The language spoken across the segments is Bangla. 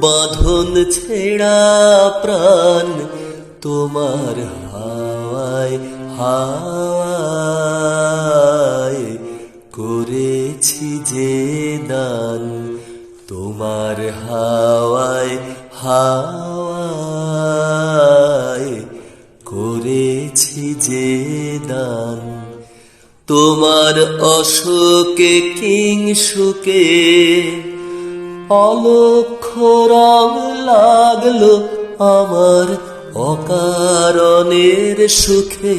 বাঁধন ছেড়া প্রাণ তোমার হাওয়ায় হাওয়ায় করেছি যে দান তোমার হাওয়ায় হাওয়ায় করেছি যে দান তোমার অশোকে কিং সুকে অলক্ষ রং লাগল আমার অকারণের সুখে।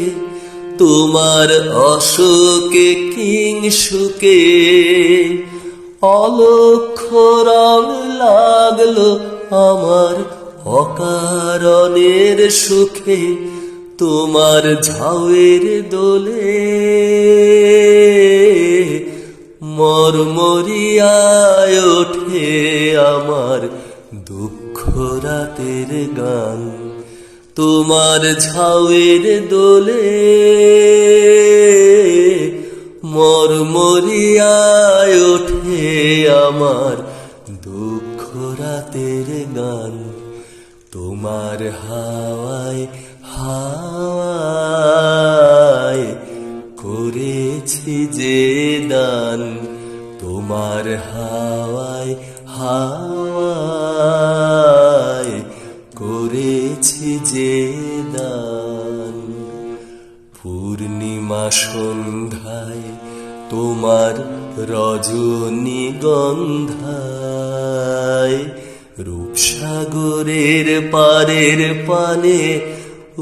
তোমার অশোকে কিং সুখে। অলক্ষ রং লাগল আমার অকারণের সুখে। তোমার ঝাউয়ের দোলে মরমরিয়ায় ওঠে আমার দুঃখ রাতের গান। তোমার ঝাউয়ের দোলে মরমরিয়ায় ওঠে আমার দুঃখ রাতের গান। তোমার হাওয়ায় হাওয়ায় করেছি যে দান। তোমার হাওয়ায় হাওয়ায় করেছি যে দান। পূর্ণিমা সন্ধ্যায় তোমার রজনীগন্ধায় রূপসাগরের পারের পানে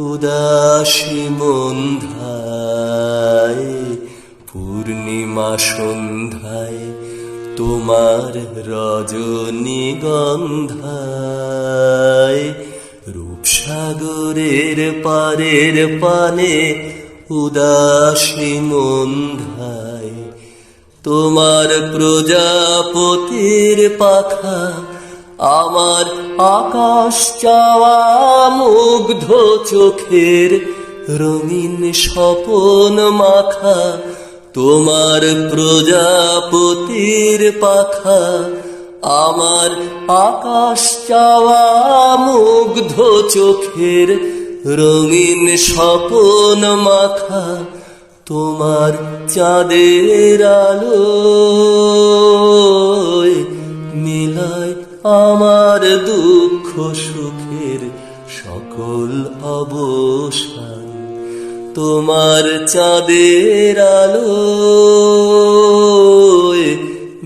উদাসী মন্ধায় পূর্ণিমা সন্ধ্যায় তোমার রজনীগন্ধায় রূপসাগরের পারের পানে উদাসী মন্ধায় তোমার প্রজাপতির পাখা আমার আকাশ চাওয়া মুগ্ধ চোখের রঙিন স্বপন মাখা তোমার প্রজাপতির পাখা, আমার আকাশ চাওয়া মুগ্ধ চোখের রঙিন স্বপন মাখা তোমার চাঁদের আলো মিলায় আমার দুঃখ সুখের সকল অবসান। তোমার চাঁদের আলো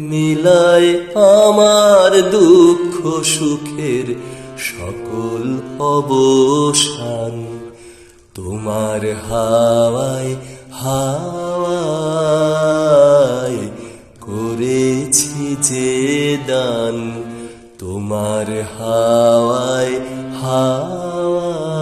মিলায় আমার দুঃখ সুখের সকল অবসান। তোমার হাওয়ায় হাওয়ায় করেছি যে দান। তোমার হাওয়ায় হাওয়ায়